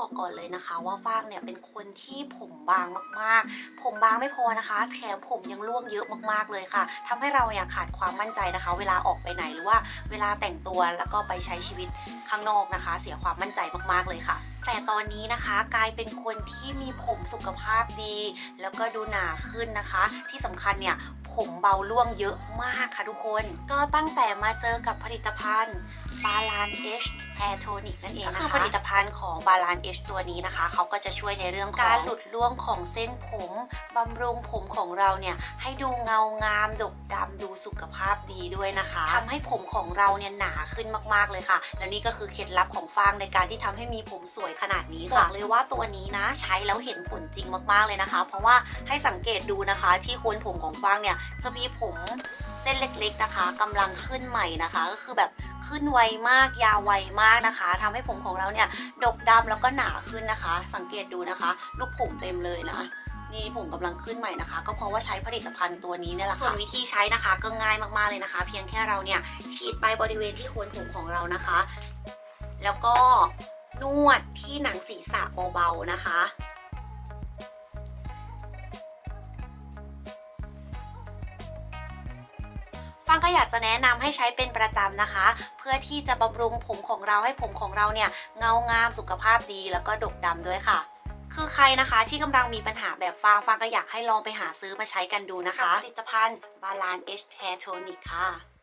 บอกก่อนเลยนะคะว่าฟางเนี่ยเป็นคนที่ผมบางมากๆ ผมบางไม่พอนะคะ แถมผมยังร่วงเยอะมากๆเลยค่ะทำให้เราเนี่ยขาดความมั่นใจนะคะ เวลาออกไปไหนหรือว่าเวลาแต่งตัวแล้วก็ไปใช้ชีวิตข้างนอกนะคะ เสียความมั่นใจมากๆเลยค่ะ แต่ตอนนี้นะคะกลายเป็นคนที่มีผมสุขภาพดี แล้วก็ดูหนาขึ้นนะคะ ที่สำคัญเนี่ยผมเบาร่วงเยอะมากค่ะทุกคน ก็ตั้งแต่มาเจอกับผลิตภัณฑ์ b a l a n H Hair Tonic นั่นเองนะคะก็คือผลิตภัณฑ์ ของ b a l a n H ตัวนี้นะคะ เขาก็จะช่วยในเรื่องการหลุดร่วงของเส้นผมบำรุงผมของเราเนี่ย ให้ดูเงางามดกดำดูสุขภาพดีด้วยนะคะทำให้ผมของเราเนี่ยหนาขึ้นมากๆเลยค่ะ และนี่ก็คือเคล็ดลับของฟางในการที่ทำให้มีผมสวยขนาดนี้ค่ะบอกเลยว่าตัวนี้นะใช้แล้วเห็นผลจริงมากๆเลยนะคะ เพราะว่าให้สังเกตดูนะคะที่โคนผมของฟางเนี่ยจะมีผมเส้นเล็กๆนะคะกำลังขึ้นใหม่นะคะ ก็คือแบบ ขึ้นไวมาก ยาวไวมากนะคะทำให้ผมของเราเนี่ยดกดำแล้วก็หนาขึ้นนะคะ สังเกตดูนะคะ ลูกผมเต็มเลยนะนี่ผมกำลังขึ้นใหม่นะคะ ก็เพราะว่าใช้ผลิตภัณฑ์ตัวนี้เนี่ยแหละค่ะส่วนวิธีใช้นะคะก็ง่ายมากๆเลยนะคะ เพียงแค่เราเนี่ยฉีดไปบริเวณที่โคนผมของเรานะคะ แล้วก็นวดที่หนังศีรษะเบาๆนะคะ ฟังก็อยากจะแนะนำให้ใช้เป็นประจำนะคะ เพื่อที่จะบำรุงผมของเราให้ผมของเราเนี่ยเงางามสุขภาพดีแล้วก็ดกดำด้วยค่ะคือใครนะคะที่กำลังมีปัญหาแบบฟางฟางก็อยากให้ลองไปหาซื้อมาใช้กันดูนะคะผลิตภัณฑ์บาลาน H Hair Tonic ค่ะ